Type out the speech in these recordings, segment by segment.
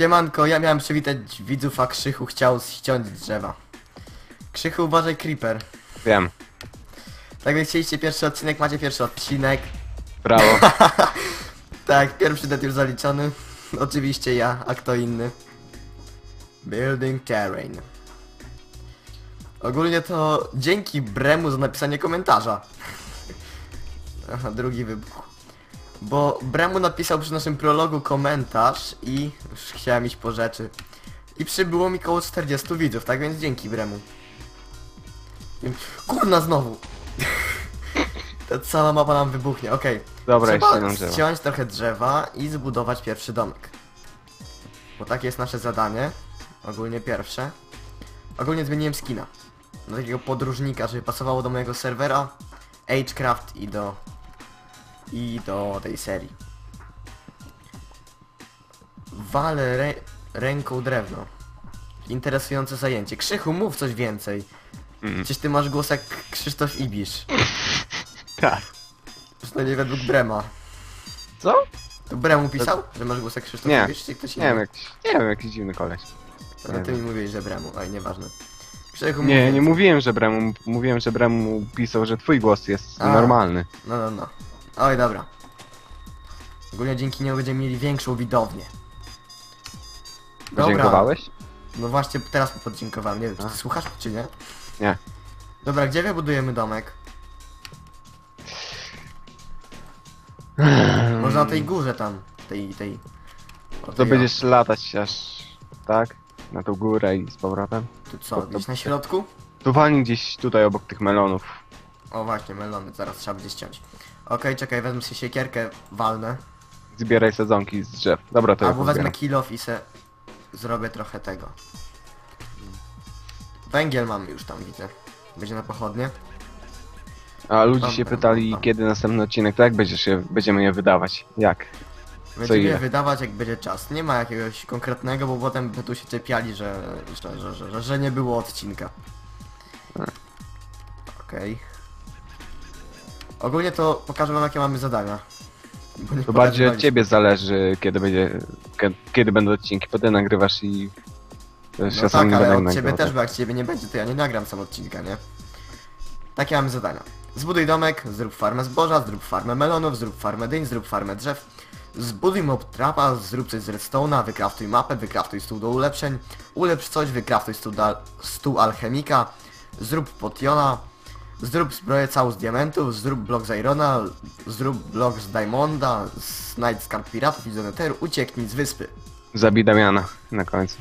Siemanko, ja miałem przywitać widzów, a Krzychu chciał ściąć drzewa. Krzychu, uważaj, creeper. Wiem. Tak więc chcieliście pierwszy odcinek, macie pierwszy odcinek. Brawo. Tak, pierwszy det już zaliczony. Oczywiście ja, a kto inny. Building terrain. Ogólnie to dzięki Bremu za napisanie komentarza. Aha, drugi wybuch. Bo Bremu napisał przy naszym prologu komentarz i już chciałem iść po rzeczy. I przybyło mi koło 40 widzów, tak więc dzięki Bremu. Kurna znowu. Ta cała mapa nam wybuchnie, okej. Dobra, jeszcze Trzeba drzewo. ściąć trochę drzewa i zbudować pierwszy domek. Bo takie jest nasze zadanie. Ogólnie pierwsze. Ogólnie zmieniłem skina. Do takiego podróżnika, żeby pasowało do mojego serwera. Agecraft i do... I do tej serii. Walę rę ręką drewno. Interesujące zajęcie. Krzychu, mów coś więcej. Mm. Przecież ty masz głos jak Krzysztof Ibisz. Tak. Przynajmniej według Brema. Co? To Bremu pisał, że masz głos jak Krzysztof Nie. Ibisz, czy ktoś Nie wiem, jakiś, nie wiem, jakiś dziwny koleś. No ty mi mówiłeś, że Bremu, ale nieważne. Krzychu, Nie, nie mówiłem, że Bremu, mówiłem, że Bremu pisał, że twój głos jest A. normalny. No, no, no. Oj, dobra. Ogólnie dzięki niemu będziemy mieli większą widownię. Dziękowałeś? No właśnie, teraz mu podziękowałem. Nie wiem, czy ty słuchasz, czy nie? Nie. Dobra, gdzie wybudujemy domek? Może na tej górze tam. Tej, tej. o To tej, o. będziesz latać aż, tak? Na tą górę i z powrotem? Tu co, gdzieś na środku? Tu walnij gdzieś tutaj obok tych melonów. O właśnie, melony, zaraz trzeba będzie ściąć. Okej, czekaj, wezmę sobie siekierkę, walnę. Zbieraj sadzonki z drzew. Dobra, to ja Albo wezmę pozbieram. kill off i se zrobię trochę tego. Węgiel mamy już tam, widzę. Będzie na pochodnie. A ludzie się pytali, dobra. kiedy następny odcinek, to jak będziesz je, będziemy je wydawać? Jak? Będziemy ile? je wydawać jak będzie czas. Nie ma jakiegoś konkretnego, bo potem by tu się czepiali, że, że, że, że, że nie było odcinka. Okej. Ogólnie to pokażę wam jakie mamy zadania. Bo nie To bardziej od pokazywaliśmy. ciebie zależy, kiedy będzie, kiedy, kiedy będą odcinki, ty nagrywasz i... Też No tak, nie ale będę od ciebie nagrywał, też, bo jak ciebie nie będzie, to ja nie nagram sam odcinka, nie? Takie mamy zadania. Zbuduj domek, zrób farmę zboża, zrób farmę melonów, zrób farmę dyń, zrób farmę drzew. Zbuduj mob trapa, zrób coś z redstone'a, wykraftuj mapę, wykraftuj stół do ulepszeń, ulepsz coś, wykraftuj stół, da, stół alchemika, zrób potiona, zrób zbroję całą z diamentów, zrób blok z irona, zrób blok z diamonda, znajdź skarb piratów i z Netheru, ucieknij z wyspy. tak. Zabij Damiana na końcu.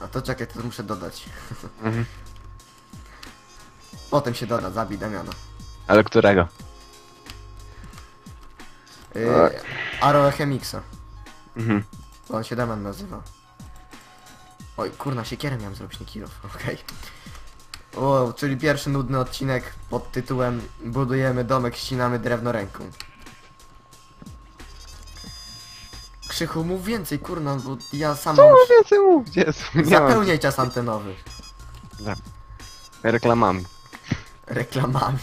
A to czekaj, to muszę dodać. Mhm. Potem się doda, zabij Damiana. Ale którego? Yy, Aro Chemixa. Mhm. On się Damian nazywa. Oj, kurna, siekierę miałem zrobić, nie kilof, okej. O, czyli pierwszy nudny odcinek pod tytułem Budujemy domek, ścinamy drewno ręką. Krzychu, mów więcej, kurna, bo ja sam Co mam... więcej mów, gdzie jest? Zapełniaj czas antenowy. reklamami. Reklamami.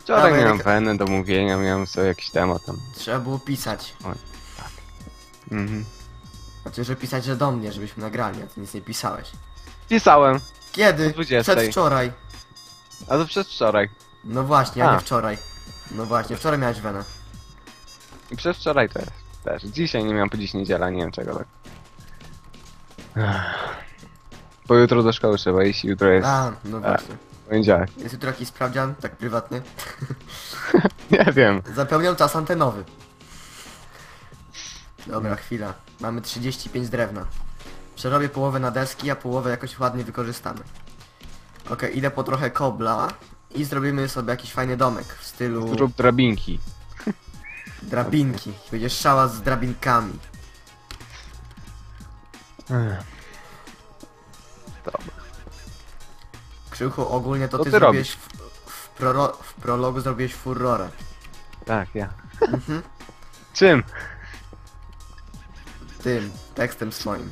Wczoraj Dawaj, miałem rek- do mówienia, miałem sobie jakiś temat tam. Trzeba było pisać. Mhm. Znaczy, że pisać, że do mnie, żebyśmy nagrali, a ty nic nie pisałeś. Pisałem, Kiedy? O 20. Przedwczoraj. a to przedwczoraj. No właśnie, a, A. nie wczoraj. No właśnie, wczoraj miałeś wenę. I przedwczoraj jest też. Dzisiaj nie miałem, po dziś niedziela, nie wiem czego tak. Bo jutro do szkoły trzeba iść, jutro jest A, no właśnie. poniedziałek. Jest jutro jakiś sprawdzian, tak prywatny. Nie wiem. Zapełniam czas antenowy. Dobra, chwila. Mamy 35 drewna. Przerobię połowę na deski, a połowę jakoś ładnie wykorzystamy. Okej, idę po trochę kobla i zrobimy sobie jakiś fajny domek w stylu Zrób drabinki. drabinki. Będzie szała z drabinkami. Dobra. Krzychu, ogólnie to Co ty, ty zrobiłeś w, w, prolo w prologu zrobiłeś furorę. Tak, ja. Mhm. Czym? Tym, tekstem swoim.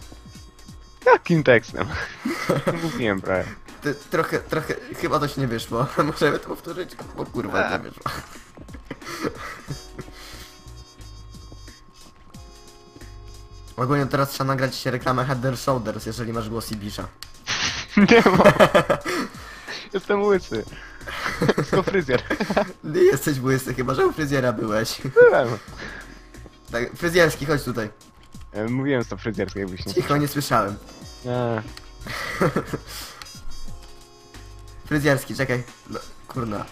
Jakim tekstem? Mówiłem prawie. Ty, trochę, trochę, chyba się nie wyszło. Możemy to powtórzyć? Bo kurwa nie wyszło. Ogólnie teraz trzeba nagrać się reklamę Head and Shoulders, jeżeli masz głos Ibisza. Nie ma. Jestem łysy. To fryzjer. Nie jesteś błysy, chyba że u fryzjera byłeś. Byłem. Tak, fryzjerski, chodź tutaj. E, Mówiłem, to fryzjerski, jakbyś nie Cicho, nie słyszałem. Nie. Fryzjerski, czekaj. No, kurna.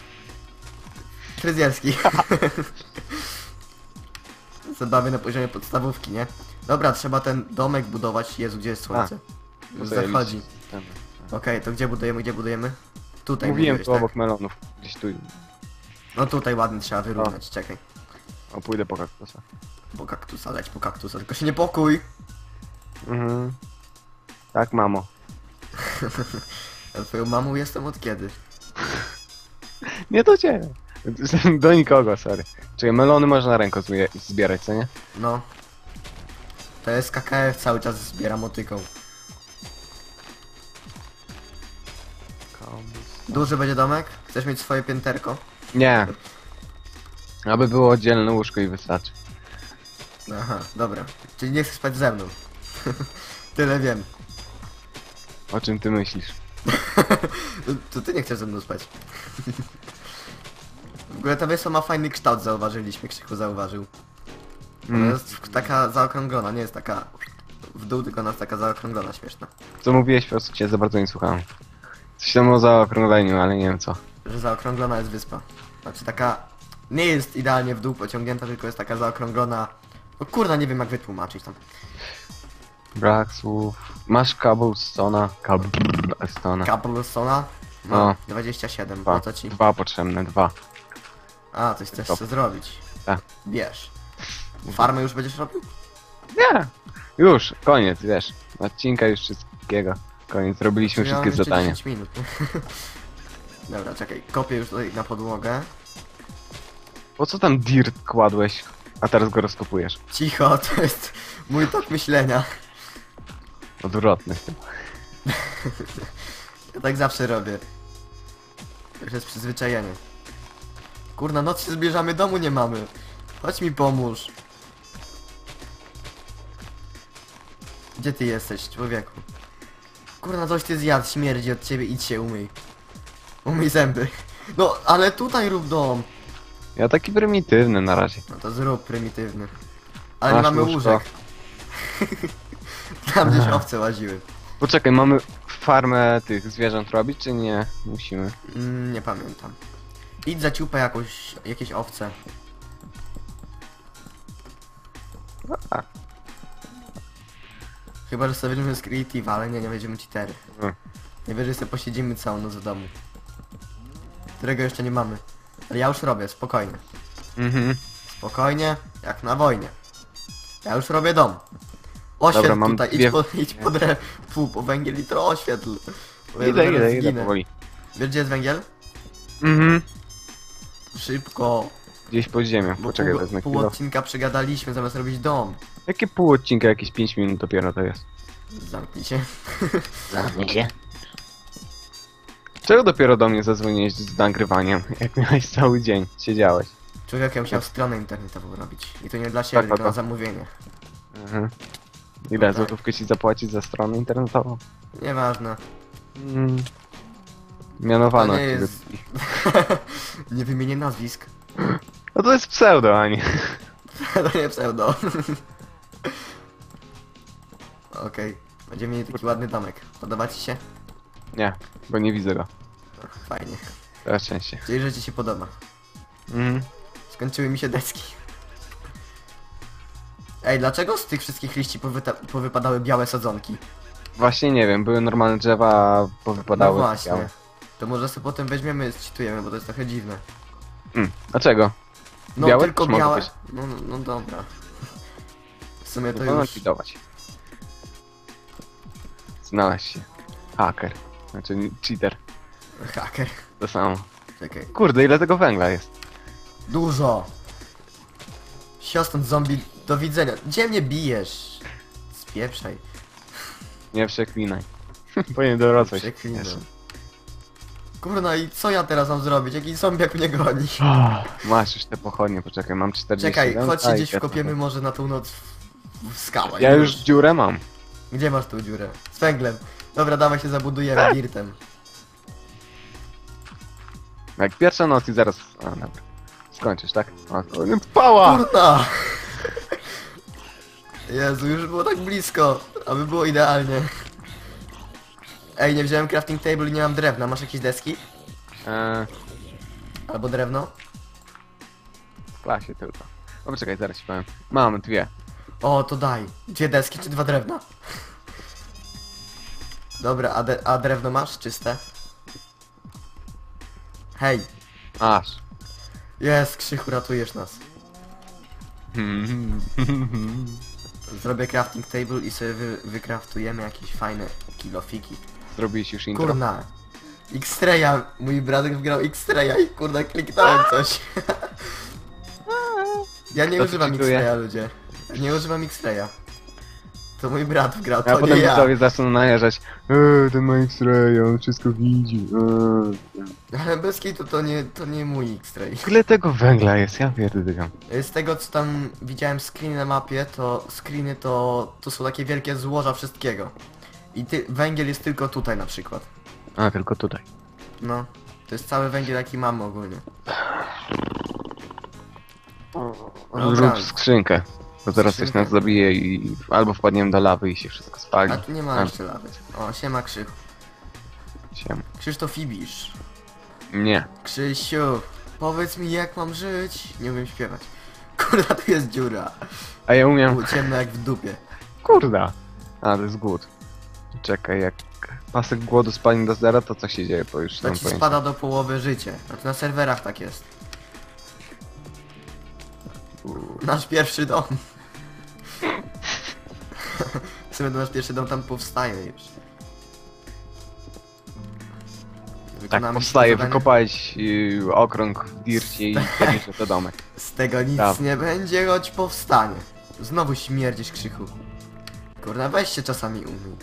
Fryzjerski. Zabawy na poziomie podstawówki, nie? Dobra, trzeba ten domek budować. Jezu, gdzie jest słońce? Już to ja zachodzi. liczę. Okej, to gdzie budujemy, gdzie budujemy? Tutaj Mówiłem mówiłeś, tu tak? obok melonów. Gdzieś tu. No tutaj ładnie trzeba wyrównać, czekaj. O, pójdę po kaktusa. Po kaktusa, leć po kaktusa, tylko się nie pokój. Mhm. Tak, mamo. Ja twoją mamą jestem od kiedy? Nie do ciebie. Do nikogo, sorry. Czekaj, melony można ręką zbie- zbierać, co nie? No. To jest KKF cały czas zbiera motyką. Duży będzie domek? Chcesz mieć swoje pięterko? Nie. Aby było oddzielne łóżko i wystarczy. Aha, dobra. Czyli nie chcesz spać ze mną. Tyle wiem. O czym ty myślisz? to ty nie chcesz ze mną spać. w ogóle ta wyspa ma fajny kształt, zauważyliśmy, Krzyku zauważył. Ona Mm. jest taka zaokrąglona, nie jest taka w dół, tylko ona jest taka zaokrąglona, śmieszna. Co mówiłeś, po prostu cię za bardzo nie słuchałem. Coś tam o zaokrągleniu, ale nie wiem co. Że zaokrąglona jest wyspa. Znaczy taka... Nie jest idealnie w dół pociągnięta, tylko jest taka zaokrąglona... No kurna, nie wiem jak wytłumaczyć tam. Brak słów. Masz cobblestone'a. Cobblestone'a. Caplestone'a? No. 27, Dwa. po co ci? Dwa potrzebne, dwa. A, coś chcesz co zrobić. Tak. Bierz. Farmę już będziesz robił? Nie! Już, koniec, wiesz. Odcinka już wszystkiego. Koniec, zrobiliśmy Ja mam wszystkie jeszcze zadania. 10 minut. Dobra, czekaj, kopię już tutaj na podłogę. Po co tam dirt kładłeś, a teraz go rozkopujesz? Cicho, to jest mój tok myślenia. Odwrotny. Ja tak zawsze robię. To jest przyzwyczajenie. Kurna, noc się zbierzamy, domu nie mamy. Chodź mi pomóż. Gdzie ty jesteś, człowieku? Kurna, coś ty zjadł, śmierdzi od ciebie, idź się umyj. Umyj zęby. No, ale tutaj rób dom. Ja taki prymitywny na razie. No to zrób prymitywny. Ale Masz nie mamy łóżko. łóżek. Tam gdzieś owce łaziły. Poczekaj, mamy farmę tych zwierząt robić, czy nie? Musimy. Mm, nie pamiętam. Idź za ciupę jakąś, jakieś owce. A, Chyba, że sobie weźmiemy z Creative, ale nie, nie będziemy cheatery. Mm. Najwyżej sobie posiedzimy całą noc w domu. Którego jeszcze nie mamy. Ale ja już robię, spokojnie. Mhm. Spokojnie, jak na wojnie. Ja już robię dom. Oświetl Dobra, mam tutaj, dwie- idź po, idź po drew, fu, po węgiel i to oświetl. Bo ja Idę, zaraz idę, idę zginę. powoli. Wiesz gdzie jest węgiel? Mhm. Szybko. Gdzieś pod ziemią. Bo Poczekaj, pół, wezmę pół odcinka przegadaliśmy zamiast robić dom. Jakie pół odcinka? Jakieś 5 minut dopiero to jest. Zamknij się. Zamknij się. Czego dopiero do mnie zadzwoniłeś z nagrywaniem? Jak miałeś cały dzień, siedziałeś. Człowiek ja musiał stronę internetową robić. I to nie dla siebie, Tak, tylko tak, na tak. zamówienie. Mhm. No Ile tak. złotówkę ci zapłacić za stronę internetową? Nieważne. Mm. Mianowano. To nie ciebie. jest- nie wymienię nazwisk. No to jest pseudo, a nie. to nie pseudo. Okej. Będziemy mieli taki ładny domek. Podoba ci się? Nie, bo nie widzę go. Fajnie. Teraz szczęście. Czyli, że ci się podoba. Mhm. Skończyły mi się deski. Ej, dlaczego z tych wszystkich liści powyta- powypadały białe sadzonki? Właśnie nie wiem, były normalne drzewa, a No powypadały. właśnie. białe. To może sobie potem weźmiemy, zczytujemy, bo to jest trochę dziwne. Mm. Dlaczego? No Białe tylko też mogą białe. być. No, no, no dobra. W sumie to Wolno już... likwidować. Znalazł się. Haker. Znaczy cheater. Haker. To samo. Czekaj. Kurde, ile tego węgla jest? Dużo! Siostąd zombie, do widzenia. Gdzie mnie bijesz? Spieprzaj. Nie przeklinaj. Bo nie dorosłeś. Przeklinam. Jezu. Kurna i co ja teraz mam zrobić? Jaki zombiak mnie goni? Masz już te pochodnie, poczekaj, mam 40 Czekaj, chodź się gdzieś ja wkopiemy może na tą noc w, w skałę. Ja już dziurę mam. Gdzie masz tą dziurę? Z węglem. Dobra, dawaj się zabudujemy dirtem. Jak pierwsza noc i zaraz... A, dobra. Skończysz, tak? O, o, nie, pała! Kurna! Jezu, już było tak blisko, aby było idealnie. Ej, nie wziąłem crafting table i nie mam drewna. Masz jakieś deski? Eee, Albo drewno? w klasie tylko. O, czekaj, zaraz ci powiem. Mam dwie. O, to daj. Dwie deski czy dwa drewna? Dobra, a, de a drewno masz? Czyste? Hej, Aż. jest, Krzychu, ratujesz nas. Zrobię crafting table i sobie wy wykraftujemy jakieś fajne kilofiki. Zrobiłeś już intro? Kurna. X-Raya, mój brat wgrał X-Raya i kurna kliknąłem coś. Ja nie To ci używam czytuję. X-Raya, ludzie. Nie używam X-Raya. To mój brat wgrał, A to potem nie ja. widzowie zaczną najeżdżać. Eee, ten ma X-ray, on wszystko widzi. Eee. Ale bez kitu to nie, to nie mój X-Ray. Ile tego węgla jest? Ja pierdolę. Z tego co tam widziałem screeny na mapie, to screeny to, to są takie wielkie złoża wszystkiego. I ty, węgiel jest tylko tutaj na przykład. A, tylko tutaj. No. To jest cały węgiel jaki mamy ogólnie. Zrób skrzynkę. Bo zaraz coś Skrzynkę? nas zabije i albo wpadniemy do lawy i się wszystko spali. A tu nie ma A. jeszcze lawy. O, siema Krzychu. Siem. Krzysztof Ibisz. Nie. Krzysiu, powiedz mi jak mam żyć. Nie umiem śpiewać. Kurwa, tu jest dziura. A ja umiem. Było ciemno jak w dupie. Kurda. A, to jest głód. Czekaj, jak pasek głodu spadnie do zera, to co się dzieje? Bo już To mam ci pojęcie. spada do połowy życie. Znaczy na serwerach tak jest. Nasz pierwszy dom. Sumie to nasz pierwszy dom tam powstaje już. Tak, powstaje, zadanie. wykopać yy, okrąg w dircie i pierniczy to domek. Z tego nic nie będzie, choć powstanie. Znowu śmierdzisz krzychu. Kurna, weź się czasami umyj.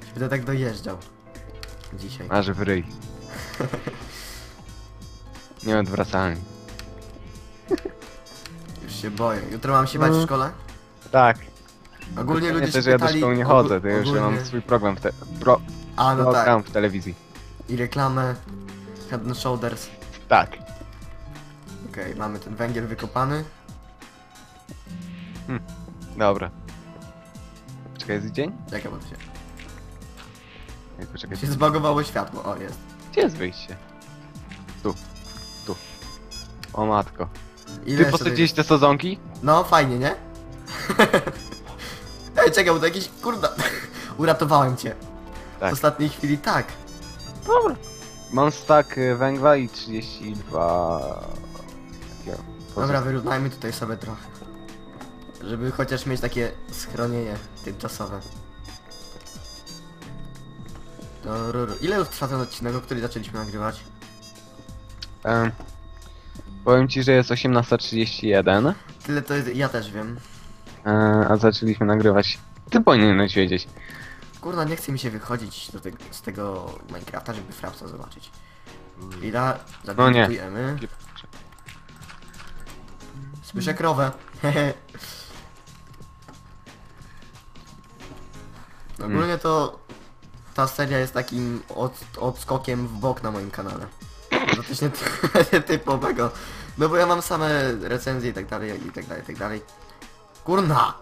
Już Będę tak dojeżdżał. Dzisiaj. Aż w ryj. Nieodwracalnie. Już się boję. Jutro mam się bać w szkole? Tak. Ogólnie nie ludzie to, się że ja do pytali... szkoły nie chodzę, to już ogólnie- mam swój program w te... Pro... A, no tak. program w telewizji. I reklamę. Head and Shoulders. Tak. Okej, mamy ten węgiel wykopany. Dobra. Czekaj, jest dzień? Tu się... Ej, poczekaj. się zbagowało światło. O, jest. Gdzie jest wyjście? Tu. Tu. O matko. Ile Ty jeszcze te sadzonki? tej- No, fajnie, nie? Ej, czekaj, bo to jakiś... Kurda... Uratowałem cię. W Tak. ostatniej chwili tak. Dobra. Mam stak y, węgla i 32... takiego Dobra, wyrównajmy tutaj sobie trochę. Żeby chociaż mieć takie schronienie tymczasowe. Ile już trwa ten odcinek, o który zaczęliśmy nagrywać? Em, powiem ci, że jest 18.31, Tyle to jest, ja też wiem. E, a zaczęliśmy nagrywać. Ty powinieneś wiedzieć. Kurna, nie chce mi się wychodzić do tego, z tego Minecrafta, żeby Frapsa zobaczyć. Chwila, No nie. Słyszę krowę. Hehe. Ogólnie to ta seria jest takim od, odskokiem w bok na moim kanale. To też nie ty- typowego. No bo ja mam same recenzje i tak dalej, i tak dalej, i tak dalej. Kurna!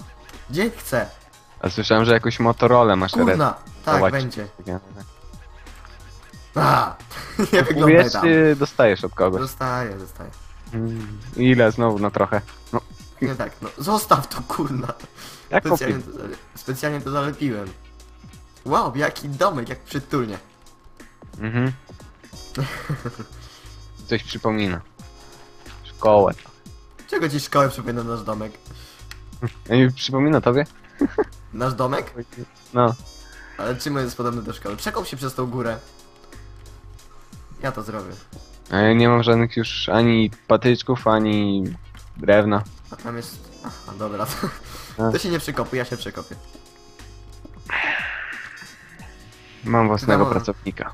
Gdzie chcę? A słyszałem, że jakąś Motorola masz Kurna! Tak, będzie. A, nie wygląda tam. dostajesz od kogoś? Dostaję, dostaję. Mm, Ile znowu na trochę? No, Nie tak, no zostaw to kurna. jak Specjalnie kupił? to, zale- specjalnie to zalepiłem. Wow, jaki domek, jak przytulnie. Mhm. Coś przypomina. Szkołę. Czego ci szkołę przypomina nasz domek? Ej, Przypomina tobie? Nasz domek? No. Ale czym jest podobny do szkoły? Przekop się przez tą górę. Ja to zrobię. A ja nie mam żadnych już ani patyczków, ani drewna. A tam jest... Aha, dobra. To, A. to się nie przekopuj, ja się przekopię. Mam własnego Wiadomo. pracownika.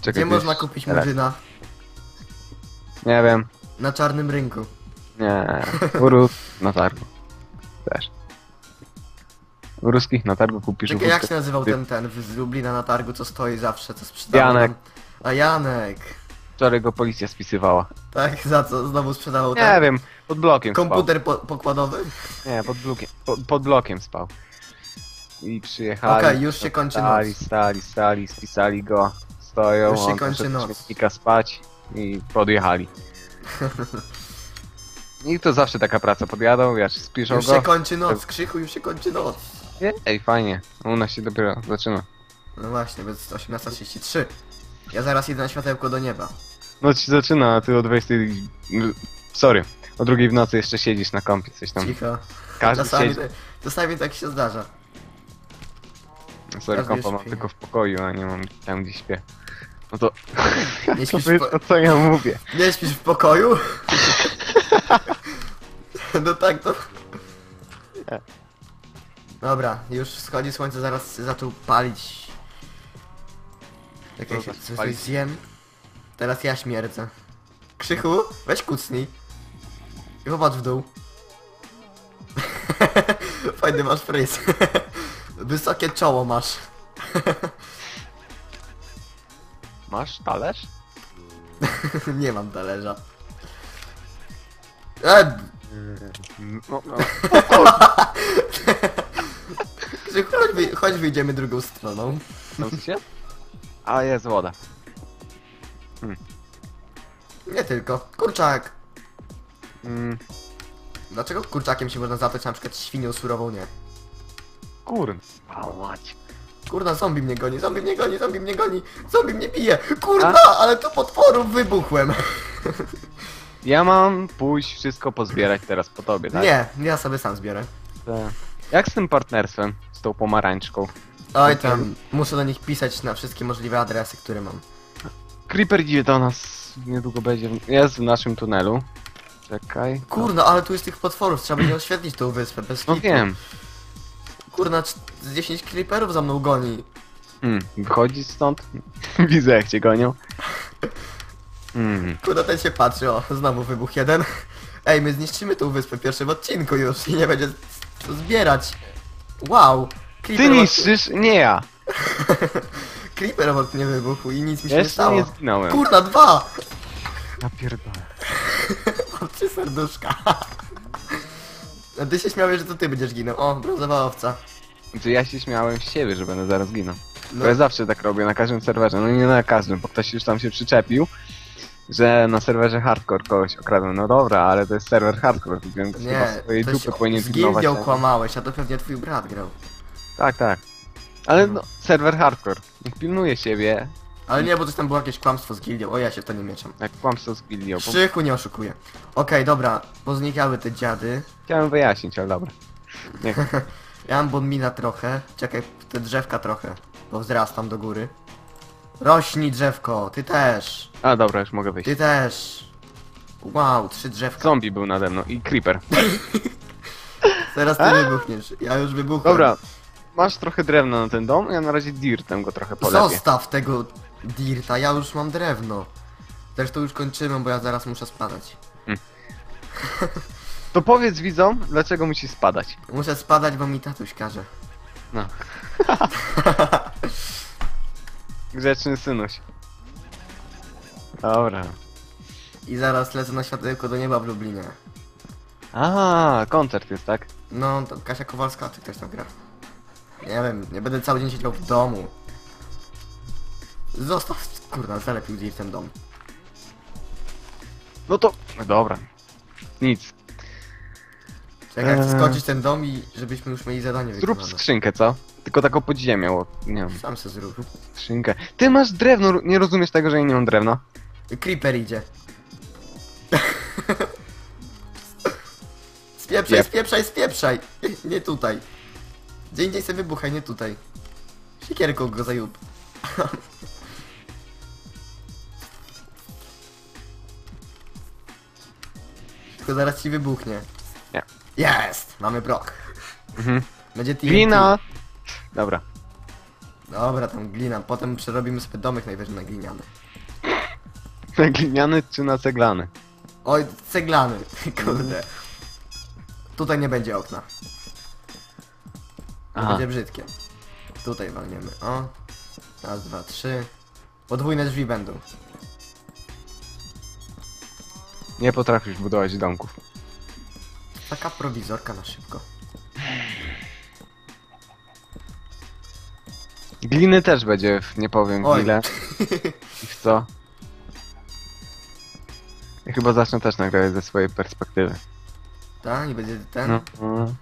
Czekaj, Gdzie można kupić tele- murzyna? Nie wiem. Na czarnym rynku. Nie. Urus. Na targu. Też. W ruskich na targu kupisz Czekaj, jak się nazywał ten, ten z Lublina na targu, co stoi zawsze, co sprzedawał Janek. nam? A Janek. Wczoraj go policja spisywała. Tak, za co znowu sprzedawał Nie ten wiem, pod blokiem komputer po, pokładowy? spał. Nie, pod blokiem, pod, pod blokiem spał. I przyjechali. Okej, już się kończy stali, noc. Stali, stali, spisali go. Stoją, Już się on kończy poszedł do noc. śmietnika spać i podjechali. I to zawsze taka praca, podjadą, wiesz, spiszą Już go. się kończy noc, Krzychu, już się kończy noc. Ej, fajnie, u nas się dopiero zaczyna. No właśnie, bez 18.33. Ja zaraz idę na światełko do nieba. No ci zaczyna, a ty o 20... Sorry, o drugiej w nocy jeszcze siedzisz na kąpie, coś tam. Cicho. Każdy Czasami, siedzi. czasami tak się zdarza. Sorry, każdy kompa mam śpi. tylko w pokoju, a nie mam tam gdzie śpię. No to... Nie To śpisz, jest w, to po... co ja mówię. nie śpisz w pokoju? no tak to... Nie. Dobra, już wschodzi słońce, zaraz zaczął palić. Jak ja Co się coś, coś palić? zjem. Teraz ja śmierdzę. Krzychu, weź kucnij. I popatrz w dół. Fajny masz fryz. Wysokie czoło masz. Masz talerz? Nie mam talerza. E, No, no. Krzychu, chodź, wyj- chodź wyjdziemy drugą stroną. no się? A jest woda. Nie tylko. Kurczak. Mm, Dlaczego kurczakiem się można zatać, na przykład świnią surową nie? kurn. Pałać. Kurna, zombie mnie goni, zombie mnie goni, zombie mnie goni, zombie mnie bije. Kurna, ale to potworów wybuchłem. Ja mam pójść wszystko pozbierać teraz po tobie, tak? Nie, ja sobie sam zbiorę. Tak. Jak z tym partnerstwem? Z tą pomarańczką? Oj tam, muszę do nich pisać na wszystkie możliwe adresy, które mam. Creeper idzie do nas, niedługo będzie, w- jest w naszym tunelu. Czekaj. Kurna, ale tu jest tych potworów, trzeba będzie oświetlić tą wyspę bez No kitu. wiem. Kurna, z 10 creeperów za mną goni. Hmm, wychodzić stąd? Widzę jak cię gonią. Kurna, ten się patrzy, o, znowu wybuch jeden. Ej, my zniszczymy tą wyspę w pierwszym odcinku już i nie będzie co zbierać. Wow. Ty Creeper obok- niszczysz? Nie ja. Creeper obok mnie wybuchł i nic mi się Ja nie jeszcze stało. nie zginąłem. Kurna, dwa! Napierdolę. Mam trzy serduszka. A ty się śmiałeś, że to ty będziesz ginął. O, brązowa owca. Znaczy ja się śmiałem z siebie, że będę zaraz ginął. No, Bo ja zawsze tak robię na każdym serwerze, no nie na każdym, bo ktoś już tam się przyczepił, że na serwerze hardcore kogoś okradłem. No dobra, ale to jest serwer hardcore, więc chyba nie, swojej to dupy się powinien z pilnować. gildią tak? kłamałeś, a to pewnie twój brat grał. Tak, tak. Ale no, serwer hardcore. Niech pilnuje siebie, Ale nie, bo coś tam było jakieś kłamstwo z gildią. O, ja się w to nie mieszam. jak kłamstwo z gildią. Bo nie oszukuje. Okej, dobra, poznikały te dziady. chciałem wyjaśnić, ale dobra. Nie, Ja mam bonmina trochę. Czekaj, te drzewka trochę. Bo wzrastam do góry. Rośnij drzewko, ty też. a dobra, już mogę wyjść. Ty też. Wow, trzy drzewka. Zombie był nade mną i creeper. Teraz ty wybuchniesz. Ja już wybuchłem. Dobra, masz trochę drewna na ten dom, ja na razie dirtem go trochę polepię. Zostaw tego dirta, ja już mam drewno. Zresztą już kończymy, bo ja zaraz muszę spadać. To powiedz widzom, dlaczego musi spadać. Muszę spadać, bo mi tatuś każe. No. Grzeczny synuś. Dobra. I zaraz lecę na światełko do nieba w Lublinie. A, koncert jest, tak? No, to Kasia Kowalska, czy ktoś tam gra? Nie wiem, nie będę cały dzień siedział w domu. Zostaw, kurna, zalepił dirtem dom. No to... No dobra. Nic. Czekaj, chcę Eee. skończyć ten dom i żebyśmy już mieli zadanie Zrób wykonane. skrzynkę, co? Tylko taką podziemią, nie wiem, Sam se zrób. skrzynkę. Ty masz drewno, nie rozumiesz tego, że ja nie mam drewna? Creeper idzie. spieprzaj, Jep. spieprzaj, spieprzaj! Nie tutaj. Gdzie indziej sobie wybuchaj, nie tutaj. Siekierką go zajób. Tylko zaraz ci wybuchnie. Nie. Jest! Mamy brok. Mhm. Będzie TNT. Glina! Dobra. Dobra, tam glina. Potem przerobimy sobie domek najwyżej na gliniany. Na gliniany czy na ceglany? Oj, ceglany. Kurde. tutaj nie będzie okna. To Aha. będzie brzydkie. Tutaj walniemy. O. Raz, dwa, trzy. Podwójne drzwi będą. Nie potrafisz budować domków. Taka prowizorka na szybko. Gliny też będzie, w, nie powiem Oj. w ile i w co. Ja chyba zacznę też nagrywać ze swojej perspektywy. Tak? I będzie ten? No, no.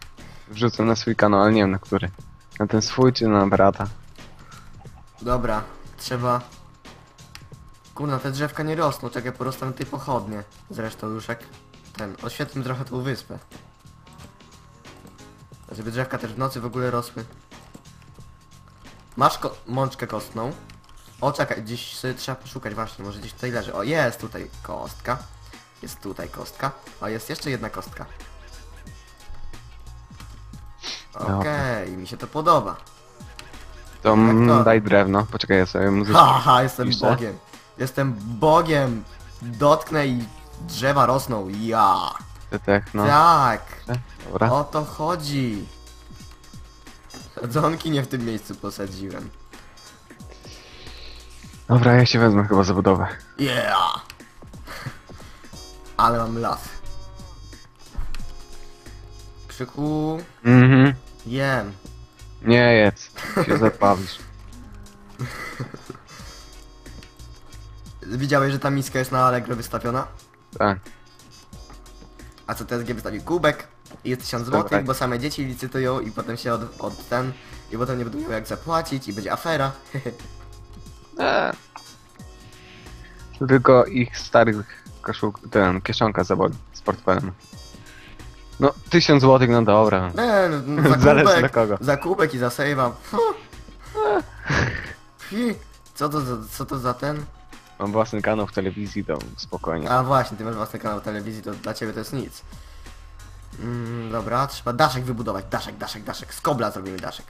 Wrzucę na swój kanał, ale nie wiem na który. Na ten swój czy na brata. Dobra. Trzeba... Kurna, te drzewka nie rosną. Czekaj, porostam tej pochodnie. Zresztą już jak... Ten, oświetlmy trochę tą wyspę. Żeby drzewka też w nocy w ogóle rosły. Masz ko mączkę kostną. O, czekaj, gdzieś sobie trzeba poszukać właśnie, może gdzieś tutaj leży. O, jest tutaj kostka. Jest tutaj kostka. O, jest jeszcze jedna kostka. Dobra. Okej, mi się to podoba. To, mm, to? daj drewno. Poczekaj, ja sobie muzyczkę Haha, jestem piszę. Bogiem. Jestem Bogiem. Dotknę i drzewa rosną. Ja. techno. Tak. Dobra. O to chodzi. Sadzonki nie w tym miejscu posadziłem. Dobra, ja się wezmę chyba za budowę. Yeah. Ale mam las. Krzyku. Mhm. Jem. Nie jedz. Się zabawisz. Widziałeś, że ta miska jest na Allegro wystawiona? Tak. A co TSG wystawi kubek i jest 1000 Dobra. zł, bo same dzieci licytują i potem się od, od ten i potem nie będą miały jak zapłacić i będzie afera. Eee. To tylko ich starych koszul... ten, kieszonka zaboli z portfelem. No, tysiąc złotych, no dobra. Nie, no, no, za Zależy kubek, dla kogo. za kubek i za save'a. Fi, Co to, za, co to za ten? Mam własny kanał w telewizji, to spokojnie. A właśnie, ty masz własny kanał telewizji, to dla ciebie to jest nic. Mm, dobra, trzeba daszek wybudować. Daszek, daszek, daszek. Z kobla zrobimy daszek.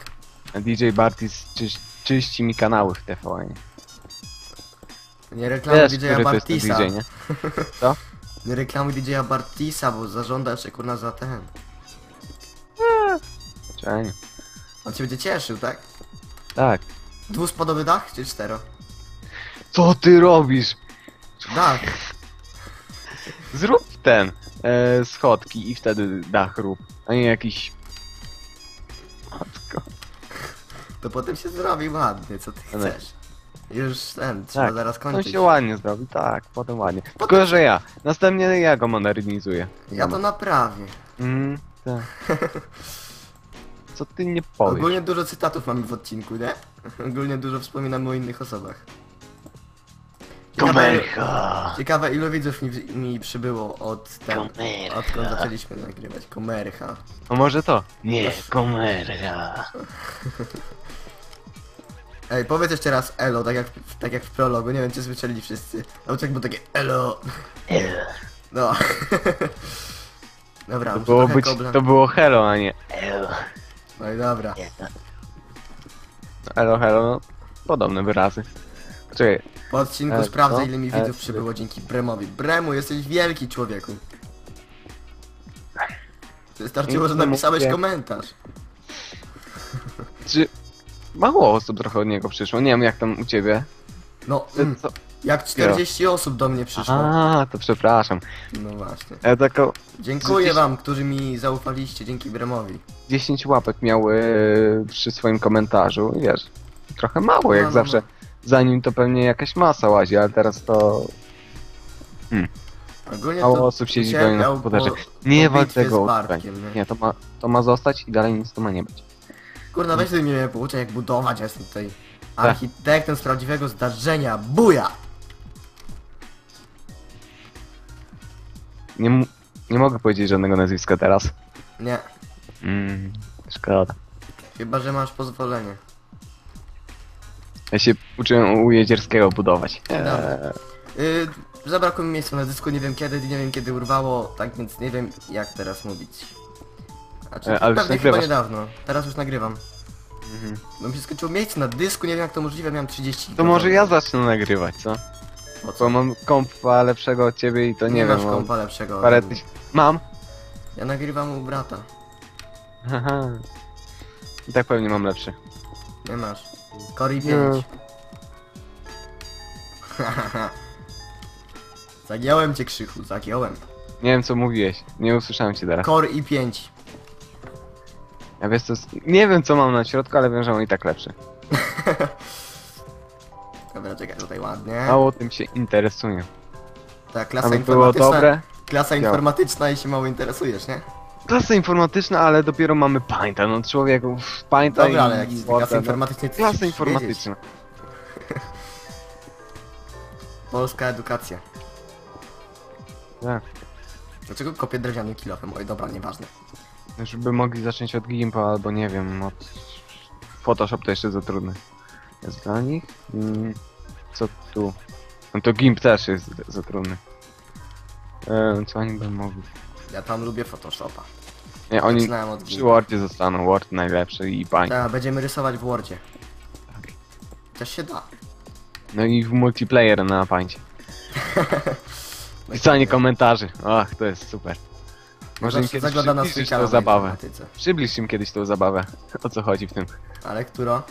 DJ Bartis czyś, czyści mi kanały w TVN. Nie reklamuj Wiesz, DJ-a który to jest ten Bartisa. DJ, nie? Co? Nie reklamuj DJ-a Bartisa, bo zażąda jeszcze kurna za ten. Czemu? On cię będzie cieszył, tak? Tak. Dwuspodowy dach czy cztero? Co ty robisz? Dach. Zrób ten e, schodki i wtedy dach rób, a nie jakiś... Matko. To potem się zrobi ładnie, co ty Ale- chcesz. Już ten, trzeba Tak, zaraz On kończyć. się ładnie zrobi, tak, potem ładnie. Tylko, że ja. Następnie ja go modernizuję. Ja to naprawię. Mm, tak. Co ty nie powiesz? Ogólnie dużo cytatów mamy w odcinku, nie? Ogólnie dużo wspominamy o innych osobach. Komercha! Ciekawe ilu widzów mi, mi przybyło od ten, Komercha. odkąd zaczęliśmy nagrywać. Komercha. A może to? Nie, komercha. Ej, powiedz jeszcze raz elo, tak jak, tak jak w prologu, nie wiem czy słyszeli wszyscy. A tak było takie elo. El, No. Dobra, To muszę było, trochę być, kobla. to było hello, a nie el. No i dobra. No. hello, hello. No, podobne wyrazy. Czekaj, Po odcinku E, sprawdzę co? ile mi E, widzów przybyło dzięki Bremowi. Bremu, jesteś wielki człowieku. Wystarczyło, że Nic nie napisałeś mówię. komentarz. czy mało osób trochę od niego przyszło? Nie wiem jak tam u ciebie. No, mm, co? jak 40 osób do mnie przyszło. A, to przepraszam. No właśnie. Tako Dziękuję wam, którzy mi zaufaliście dzięki Bremowi. 10 łapek miał e, przy swoim komentarzu i wiesz, trochę mało jak No, no, zawsze. Zanim to pewnie jakaś masa łazi, ale teraz to Ogólnie mało osób siedzi pewnie na po- Nie wal tego z odstań. Bartkiem, nie? Nie, to ma, to ma zostać i dalej nic to ma nie być. Kurna, weź ty mnie pouczaj jak budować, ja jestem tutaj architektem z prawdziwego zdarzenia. Buja! Nie, m- nie mogę powiedzieć żadnego nazwiska teraz. Nie, Mm, szkoda. chyba że masz pozwolenie. Ja się uczyłem u Jezierskiego budować. Eee, Yy, zabrakło mi miejsca na dysku, nie wiem kiedy, nie wiem kiedy urwało, tak więc nie wiem jak teraz mówić. Znaczy, E, ale już pewnie chyba nagrywasz. niedawno, teraz już nagrywam. mhm. Bo mi się skończyło miejsce na dysku, nie wiem jak to możliwe, miałem 30 To może ja zacznę nagrywać, co? Po co? Bo mam kompa lepszego od ciebie i to nie, nie wiem. masz mam kompa lepszego. Parę tyś... Mam. Ja nagrywam u brata. Haha. I tak pewnie mam lepszy. Nie masz. Cory Nie. 5. zagiąłem cię krzychu, zagiąłem. Nie wiem co mówiłeś. Nie usłyszałem cię teraz. Core i 5. Ja wiesz co, nie wiem co mam na środku, ale wiem, że mam i tak lepszy. Dobra, czekaj tutaj ładnie. Mało tym się interesuję. Tak, klasa Aby było informatyczna. dobre. Klasa Działa. informatyczna i się mało interesujesz, nie? Klasa informatyczna, ale dopiero mamy Painta, no człowieku, pff, Painta Dobra, i ale jakiś Worda, klasa no. informatyczna to Klasa musisz wiedzieć. informatyczna. Polska edukacja. Tak. Dlaczego kopię drewnianym kilofem? Oj, dobra, nieważne. Żeby mogli zacząć od Gimpa albo nie wiem, od... Photoshop to jeszcze za trudny. Jest dla nich? Mm, co tu? No to Gimp też jest za trudny. E, co oni by mogli? Ja tam lubię Photoshopa. Nie, oni Zaczynałem od przy. Wordzie zostaną, Word najlepszy i Paint. Tak, będziemy rysować w Wordzie. Też się da. No i w multiplayer na Paincie. Pisanie komentarzy. Ach, to jest super. Może im Zawsze kiedyś zagląda na swój przybliżysz kanał tą na zabawę. informatyce. Przybliż im kiedyś tą zabawę. O co chodzi w tym? Ale któro?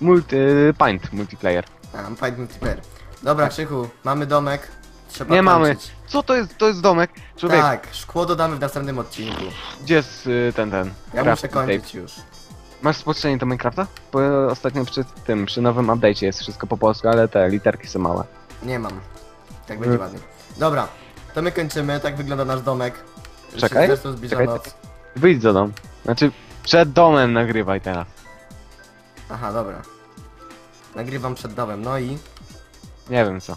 Multi... Paint multiplayer. A, Fight Multiplayer. Dobra, Krzychu, mamy domek. Trzeba. Nie mamy. kończyć. Co to jest? To jest domek? Człowiek, Tak, szkło dodamy w następnym odcinku. gdzie jest y, ten, ten? Ja craft muszę tape? kończyć już. Masz spostrzeżenie do Minecrafta? Bo ostatnio przy tym, przy nowym update'cie jest wszystko po polsku, ale te literki są małe. Nie mam. Tak będzie Mm. ładnie. Dobra, to my kończymy. Tak wygląda nasz domek. Już Czekaj, się Zresztą zbliża czekaj, noc. Wyjdź do domu. Znaczy, przed domem nagrywaj teraz. Aha, dobra. Nagrywam przed domem, no i... Nie wiem co.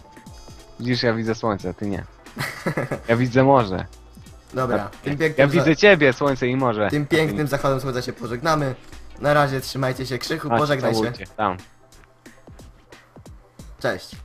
Widzisz, ja widzę słońce, a ty nie. Ja widzę morze. Dobra, tym Ja pięknym, za- widzę ciebie, słońce i morze. tym pięknym zachodem słońca się pożegnamy. Na razie trzymajcie się, Krzychu, Chodź, pożegnaj się. Tam. Cześć.